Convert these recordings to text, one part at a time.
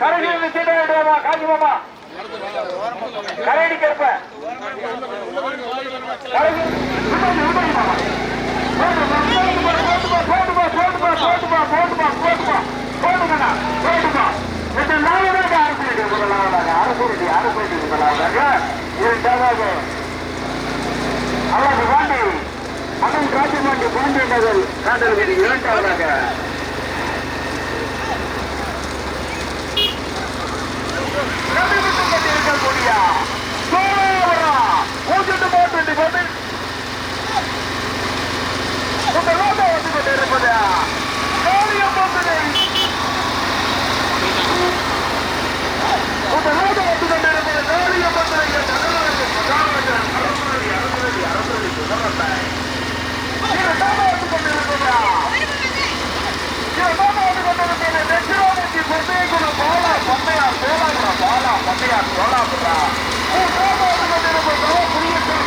கரையில் சீட்டை விடுவாமா காஞ்சிமாமா கரையடி கேட்ப அல்லாது பாண்டி மகன் ராஜபாண்டி பாண்டிய நகர் காண்டல் இரண்டாவதாக நடுவிட்டுக் கொண்டிருக்கக்கூடிய சோழவரா பூஜ்ஜிட்டு போட்டு போட்டு முதலாக வந்து கொண்டிருப்பது காளியம்பத்தினை முதலாக வந்து கொண்டிருப்பது காளியம்பத்தினை என்ற நகரத்தின் பிரதான அரசரடி அரசரடி அரசரடி சுதரத்தை இரண்டாக வந்து கொண்டிருப்பது இரண்டாக வந்து கொண்டிருப்பது வெற்றிவாதத்தி பொன்னேகுல பாலா பொன்னையார் சோழாபுரா பாலா பொன்னையார் சோழாபுரா மூன்றாக வந்து கொண்டிருப்பது புரியட்டும்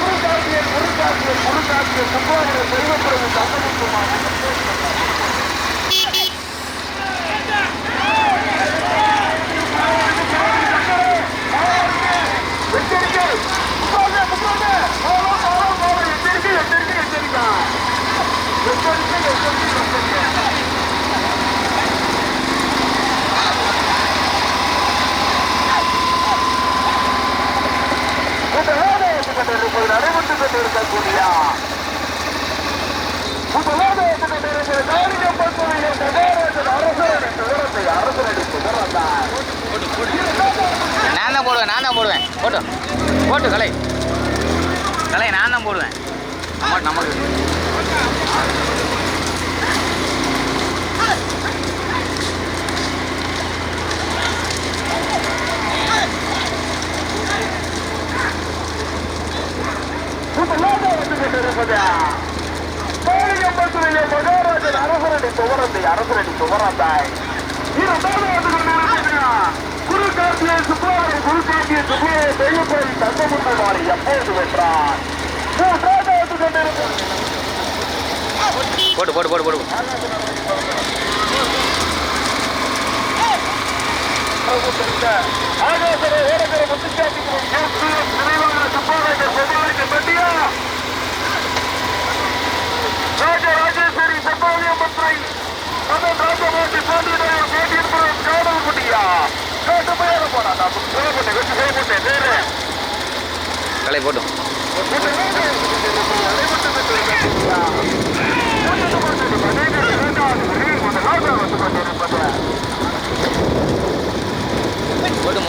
குருகாசியர் செல்வப்பிரபு எச்சரிக்கை முக்காக முக்காக போலோ போலோ போலோ எச்சரிக்கை எச்சரிக்கை எச்சரிக்கை எச்சரிக்கை எச்சரிக்கை எச்சரிக்கை முதலாவது கொண்டிருப்பது நடைபெற்றுக் கொண்டிருக்கக்கூடிய முதலாவது கொண்டிருக்கிற காரியம் பகுதியில் நகராஜன் அரசரடி சுதரத்தை அரசரடி சுதரத்தார் நான் தான் போடுவேன் நான் தான் போடுவேன் போட்டு கலை கலை நான் தான் போடுவேன். நம்ம நமக்கு முதலாவது வந்து அரசரடி சுவரத்தை அரசரடி சுவரத்தாய் இரண்டாவது வந்து கொண்டிருக்கிற குரு கார்த்தியை சுப்பாவை குரு கார்த்தியை சுப்பையை தெய்வப்படி தங்கமுத்தமாரி எப்போது வென்றார் மூன்றாவது வந்து கொண்டிருக்கிறது போட்டு போட்டு போட்டு போட்டு ராஜேஸ்வரி சப்பாவியம் ராஜமூர்த்தி காடல் குட்டியா காட்டுமையாக போனா நான் சொல்லப்பட்டேன் வெற்றி செய்யப்பட்டேன் நேரு கலை போட்டும்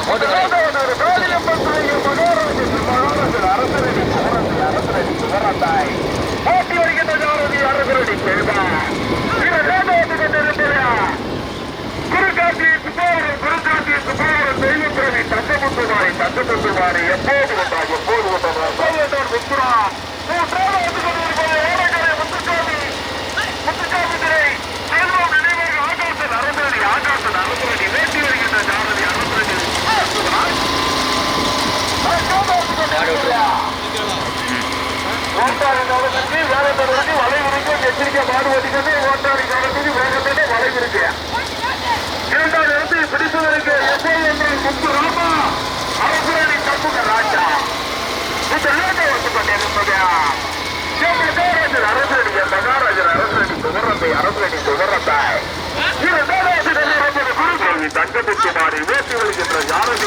போட்டு போட்டி வருகின்ற ஜாரதி அரசரடி செல்வா குருகாட்சி சுப்பாவரம் குருகாட்சி சுப்பாவரம் தெய்வப்பிரவி தங்கமுத்துமாரி தங்கமுத்துமாரி எப்போது வந்தார் எப்போது வந்தார் சோழர் முத்துரா மூன்றாவது வந்து கொண்டிருப்பது ஓடக்கரை முத்துசாமி முத்துசாமி திரை செல்வம் நினைவாக ஆகாசன் அரசரடி ஆகாசன் அரசரடி வேட்டி வருகின்ற ஜாரதி அரசரடி ஓட்டாரி நடந்துச்சு வேலை தொடர்ந்து வளைவு இருக்கு எச்சரிக்கை மாடு ஓட்டிக்கிறது ஓட்டாரி வேகத்தோட வளைவு இருக்கு இரண்டாவது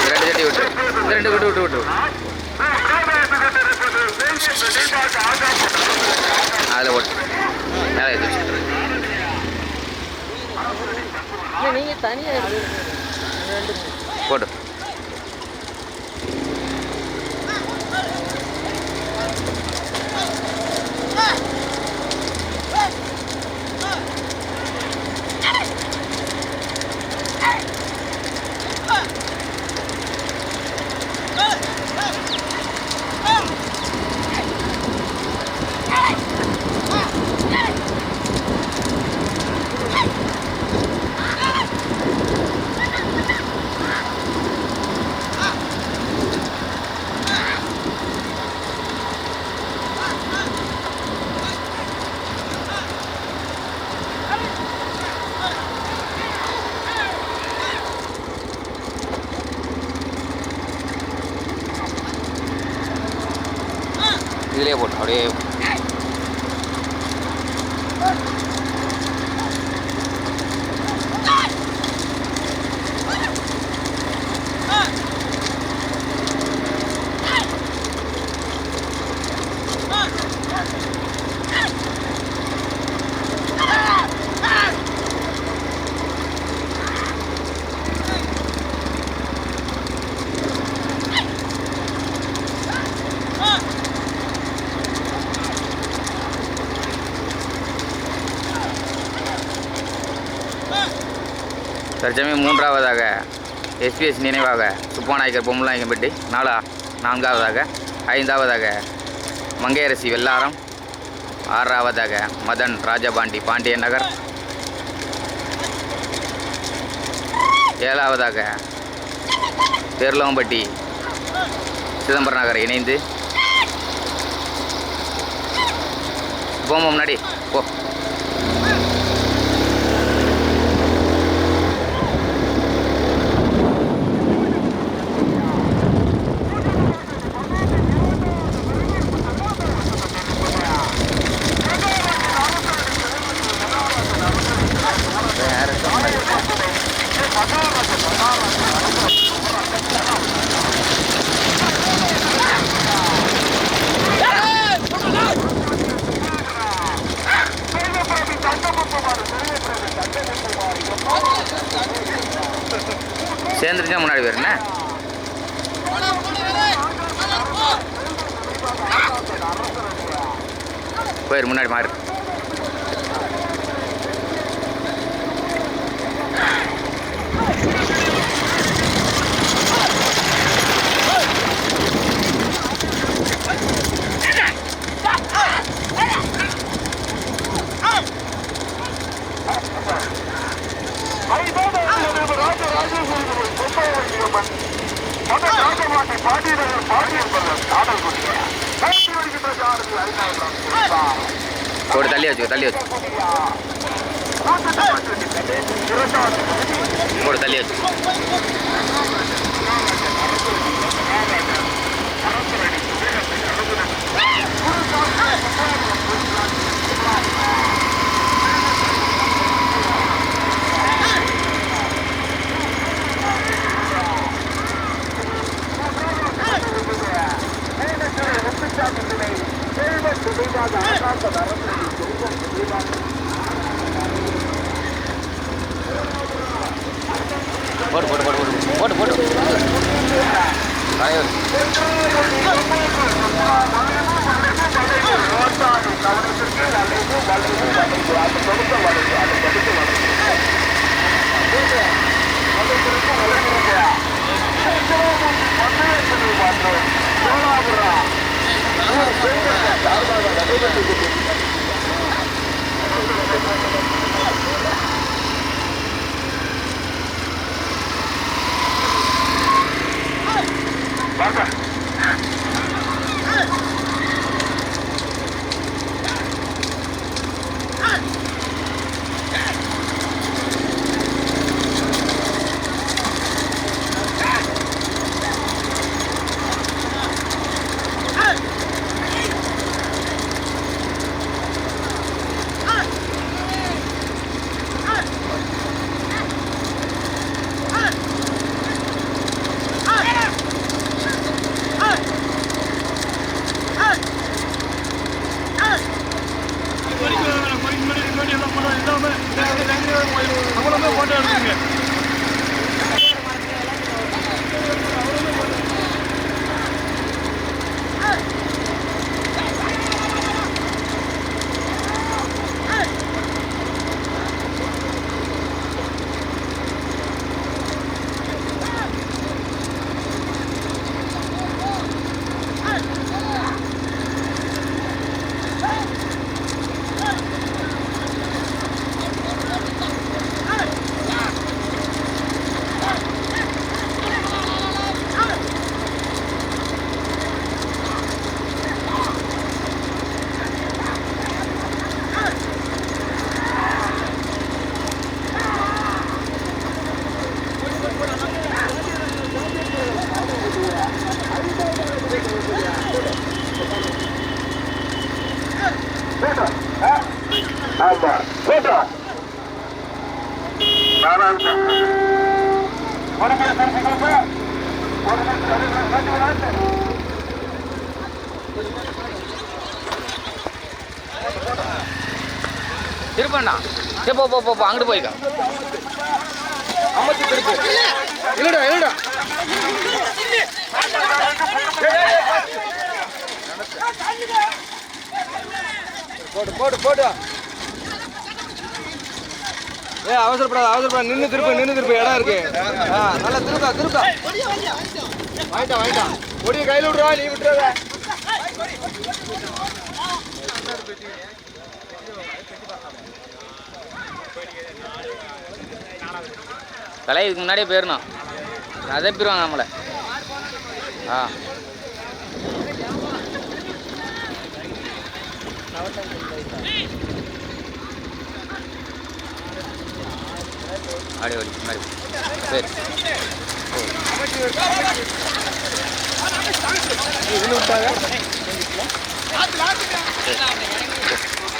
ரெண்டு தட்டி விட்டு ரெண்டு விட்டு விட்டு விட்டு அதில் போட்டு மேலே நீங்கள் தனியாக เรียบหมดเขาเรียก தற்சமயம் மூன்றாவதாக எஸ்பிஎஸ் நினைவாக சுப்பாநாயக்கர் பொம்மலாயக்கம்பட்டி நாலா நான்காவதாக ஐந்தாவதாக மங்கையரசி வெள்ளாரம் ஆறாவதாக மதன் ராஜபாண்டி பாண்டியன் நகர் ஏழாவதாக பேர்லவம்பட்டி சிதம்பரம் நகர் இணைந்து. போமா முன்னாடி. Baka. திருப்பண்ணா. சரி போ போ போ அங்கிட்டு போய்க்கோ. அம்மத்தி திருப்பு. இல்லடா இல்லடா. போடு போடு போடு. ஏ அவசரப்படாத அவசரப்படாத. நின்று திருப்பு நின்று திருப்பு. இடம் இருக்கு. ஆ நல்லா திருப்பா திருப்பா. வாங்கிட்டா வாங்கிட்டா. கொடியை கையில் விடுறா நீ விட்டுறத. தலை இதுக்கு முன்னாடியே போயிடணும். அதப்பிடுவாங்க நம்மளை. ஆ. அப்படியே ஓடி முன்னாடி சரி.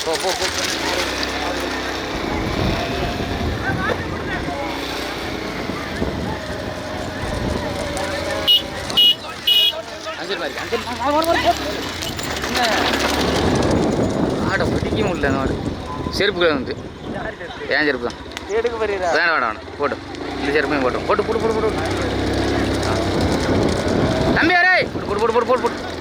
போ போ போ அஞ்சல் மாதிரி. அஞ்சல் என்ன முடியல அந்த மாடு வந்து ஏன் செருப்பு? தான் எடுக்க போறீரா? வேணாம் வேணாம் வேணாம். போட்டு. இந்த செருப்பையும் போட்டு. போட்டு போட்டு போட்டு போட்டு. நம்பியாரே தம்பி அரே போட்டு போட்டு போட்டு போட்டு போட்டு. போட்டு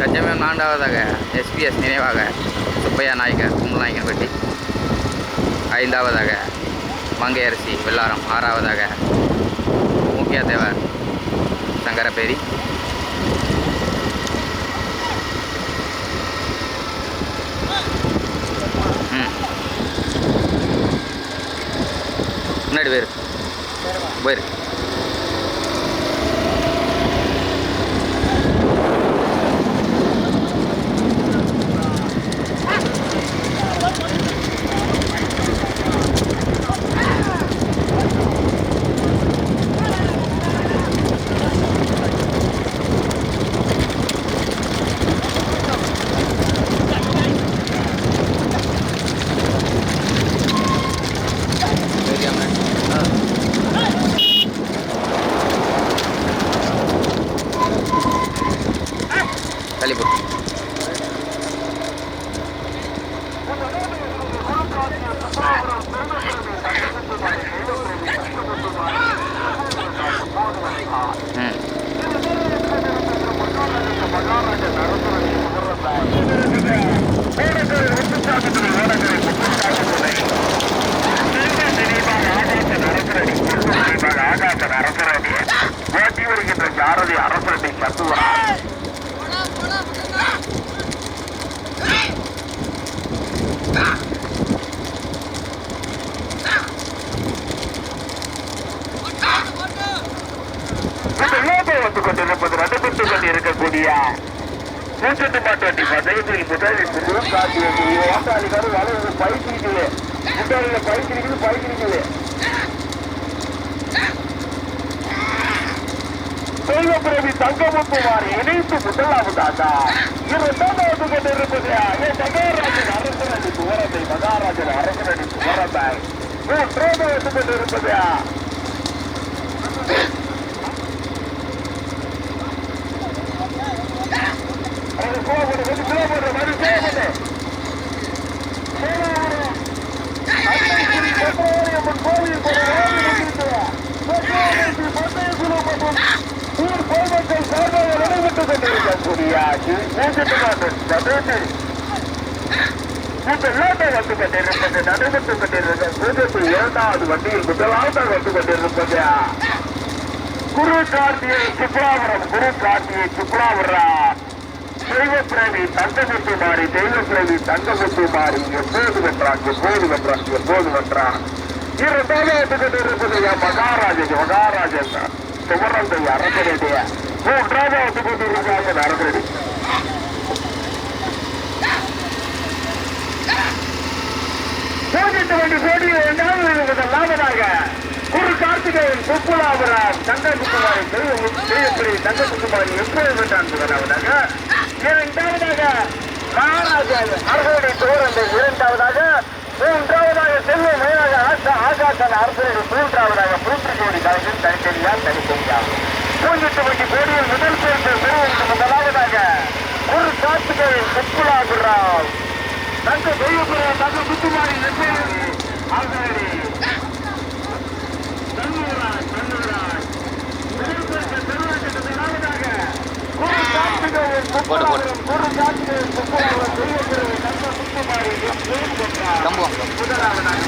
தஞ்சமயம் நான்காவதாக எஸ்பிஎஸ் நினைவாக. சுப்பையா நாயக்கர் கும்பநாயக்கன் பெட்டி ஐந்தாவதாக மங்கையரசி வெள்ளாரம். ஆறாவதாக முக்கிய தேவர் சங்கரப்பேரி முன்னாடி போயிரு. போயிரு. தங்கமும் தங்கமுத்துமார் இணைத்து முதலாவதாக இரண்டாவது கொண்டிருப்பது ஏ மகாராஜன் அரசனடி புகரத்தை மகாராஜன் அரசனடி புகரத்தை மூன்றாவது கொண்டிருப்பது. அது கோவில் சார்பாக நடைபெற்றுக் கொண்டிருக்கக்கூடிய இந்த லோட்டை வந்து கொண்டிருப்பது நடைபெற்றுக் கொண்டிருக்க பூஜைக்கு இரண்டாவது வண்டியில் முதலாவதாக வந்து கொண்டிருப்பது குரு கார்த்தியை சுப்ராபுரம் குரு கார்த்தியை சுப்ராபுரம் தெய்வப்பிரவி தங்கமுத்து மாறி தெய்வப்பிரவி தங்கமுத்து மாறி எப்போது வென்றான் எப்போது வென்றான் எப்போது வென்றான் இரண்டாவது கொண்டிருப்பது என் மகாராஜன் மகாராஜன் சுவரந்தை அரசனுடைய மூன்றாவது வந்து கொண்டிருக்காங்க அரசடி போட்டிட்டு வண்டி போட்டி இரண்டாவது லாபமாக குரு கார்த்திகேயன் சுப்புலாபுரம் தங்கக்குமாரி பெரிய தங்கக்குமாரி எப்போது விட்டான் முதலாவதாக இரண்டாவதாக மகாராஜன் அரசனுடைய தோரந்தை இரண்டாவதாக மூன்றாவதாக செல்வ மேலாக ஆசா ஆகாசன் அரசனுடைய மூன்றாவதாக மூன்று கோடி கலைஞர் தனித்தனியா தனித்தனியாகும் பூஞ்சிட்டு வண்டி போட்டியில் முதல் பேருக்கு பெறுவதற்கு முதலாவதாக குரு கார்த்திகேயன் சுப்புலாபுரம் தங்க தெய்வபுரம் தங்க முத்துமாரி எப்போது ஆசாரி. தன்னுவராஜ், தன்னுவராஜ். திருப்பதி திருவண்ணாமலை முதலாவதாக குரு கார்த்திகேயன் சுப்புலாபுரம், குரு கார்த்திகேயன் சுப்புலாபுரம், தெய்வபுரம் தங்க முத்துமாரி முதலாவதாக, முதலாவதாக.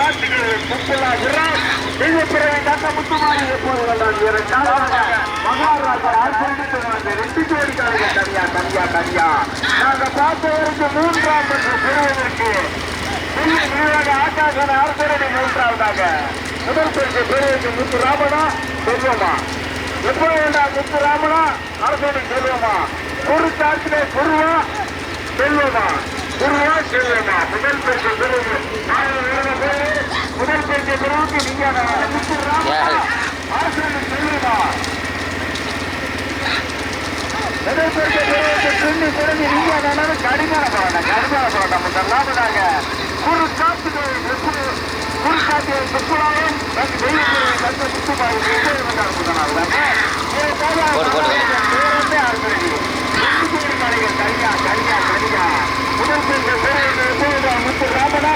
முதலாவதாக குரு கார்த்திகேயன் முத்துலா தக்க முத்துமாரி எப்போது வந்தான் மகாராஜா அரசு சொன்னாங்க ரெண்டு ஜோடி காலைகள் தனியா தனியா தனியா. நாங்க பார்த்தவருக்கு மூன்றாம் பரிசு பெறுவதற்கு ஆகாசன அரசரடி மூன்றாவதாக. முதல் பரிசு பெறுவதற்கு முத்துராமனா செல்வமா. எப்போ வேண்டாம் முத்துராமனா அரசோடு செல்வமா. குரு காட்சியிலே குருவா செல்வமா. முதல் பரிசு பெறுவது முதல் பரிசு பெறுவதற்கு நீங்க கடிமான போராட்டம் கடிமான போராட்டம் முதலாவதாக சுற்றுலாவும் வெயில் தெய்வத்திலே தந்த முத்துமாரி எப்போது வந்தார் முதலாவதாக போடு, போடு, போடு. முதல் பரிசு பெறுவது எப்போது முத்து ராமனா முதல் பரிசு பெறுவது எப்போது முத்து ராமனா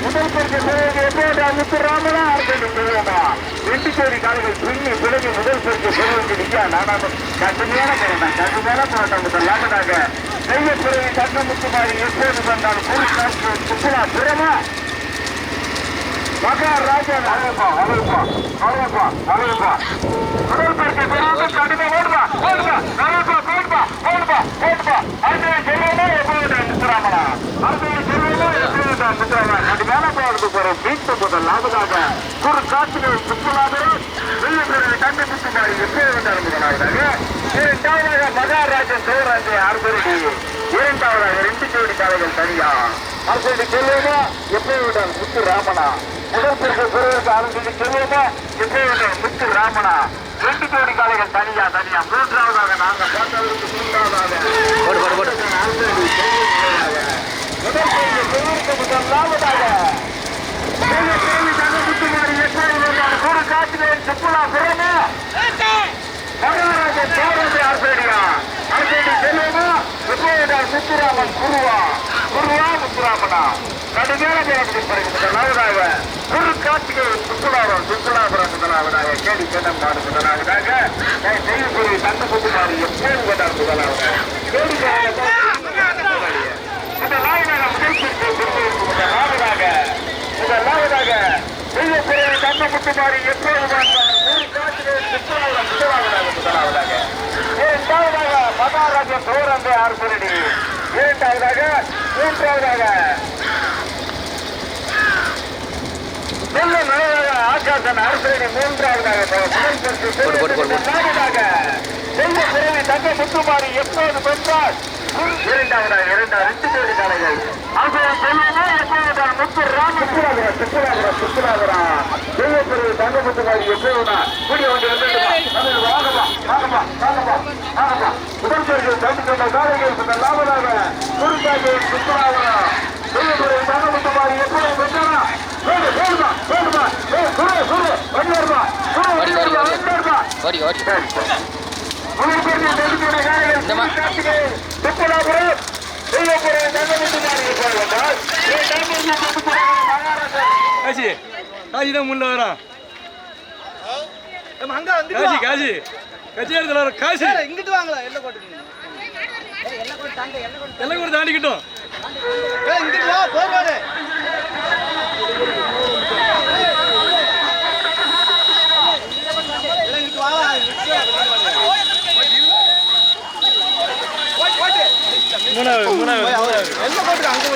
அரசு பெறுவதா ரெண்டு கோடி காலைகள் பின்னி பிறகு முதல் பரிசு பெறுவதற்கு நிச்சயா நானும் கடுமையான போராட்டம் கடுமையான போராட்டம் முதலாவதாக தெய்வ பிறகு தங்க முத்துமாரி எப்போது வந்தால் குரு சுற்றுலா அழகப்பா அழகப்பா அழகப்பா அழகப்பா முதல் பரிசு பெறுவது கடுமை ஓடுப்பா ஓடுப்பா அழகப்பா போடுப்பா ஓடுப்பா போடுப்பா அடுத்த எப்போது முத்துராமனா செல்வமா எப்போது கடுமையான போராட்டத்துக்கு போற மீட்பு முதல் லாபமாக ஒரு காட்சிகள் சுற்றுலாதரும் கண்டுபிடித்து பிறகு எப்போது வந்தார் முதலாவதாக இரண்டாவதாக மகாராஜன் சிவராஜை ஆர்வரடி இரண்டாவதாக ரெண்டு ஜோடி காலைகள் தனியா அரசு செல்வமா எப்போது விட்டால் முத்து ராமனா முதற்கு பிறகு பெறுவதற்கு அரசு செல்வமா எப்போது விட்டால் முத்து ராமனா ரெண்டு ஜோடி காலைகள் தனியா தனியா மூன்றாவதாக நாங்கள் பார்த்தவருக்கு மூன்றாவதாக முதல் பிறகு பெறுவதற்கு முதலாவதாக கேள்வி கேள்வி தங்க முத்துமாரி எப்போது வந்தால் கூடு காட்டுகிறேன் செல்வமா எப்போதால் முத்துராமன் குருவா குருவா முத்துராமனா கடுமையான போராட்டத்தில் பிறகு முதலாவதாக குரு கார்த்திகை சுற்றுலாவரம் சுற்றுலாபுரம் முதலாவதாக கேடி கேட்டம் நாடு முதலாவதாக செய்யக்கூடிய தங்க முத்துமாரி எப்போது முதலாவதாக கேடி முதலாவதாக முதல் பிரிவு பெறுவதற்கு முதலாவதாக முதலாவதாக தங்க முத்துமாரி எப்போது முதலாவதாக இரண்டாவதாக மகாராஜ சோரந்தை ஆர்பரடி இரண்டாவதாக மூன்றாவதாக நல்ல நலவாக ஆகாசன் அரசடி மூன்றாவதாக முதல் பரிசு. நான்காவதாக செல்வ பிறவி தங்க முத்துமாரி எப்போது வென்றார். இரண்டாவது ரெண்டு பேரு காலைகள். அரசடி செல்வமா எப்போது முத்து ராம சுற்றுலாபுரம் சுற்றுலாபுரம் சுற்றுலாபுரம் செல்வ பிறவி தங்க முத்துமாரி எப்போதுனா கூடிய வந்து வாங்கப்பா வாங்கப்பா வாங்கப்பா வாங்கப்பா. முதல் பரிசு தந்து கொண்ட காலைகள் இந்த லாபதாக குருக்காஜி சுற்றுலாபுரம் செல்வ பிறவி தங்க முத்துமாரி எப்போது வென்றாரா போடு போடுமா போடுமா ஏய் சுரு சுரு வண்டியர்மா சுரு ஓடி, ஓடி, வண்டியர்மா ஓடி. வண்டியர்மா ஓடி ஓடி முதல் பரிசு தந்து கொண்ட காலைகள் இந்தம்மா. கார்த்திகேயன் சுற்றுலாபுரம் தெய்வப்புறம் தங்க முத்துமாரி எப்போது வந்தால் இரண்டாம் பரிசு தந்து மகாராஜா காசி. காசி தான் முன்ன வரான் காசி. காசி காசி இங்கிட்டு வாங்களா? எல்லாம் போட்டுக்கோங்க எல்லாம் கூட தாண்டிக்கிட்டோம். இங்கிட்டு வா போர்வாடு எல்லாம் இங்கிட்டு வா மூணாவது மூணாவது எல்லாம் போட்டுக்க அங்க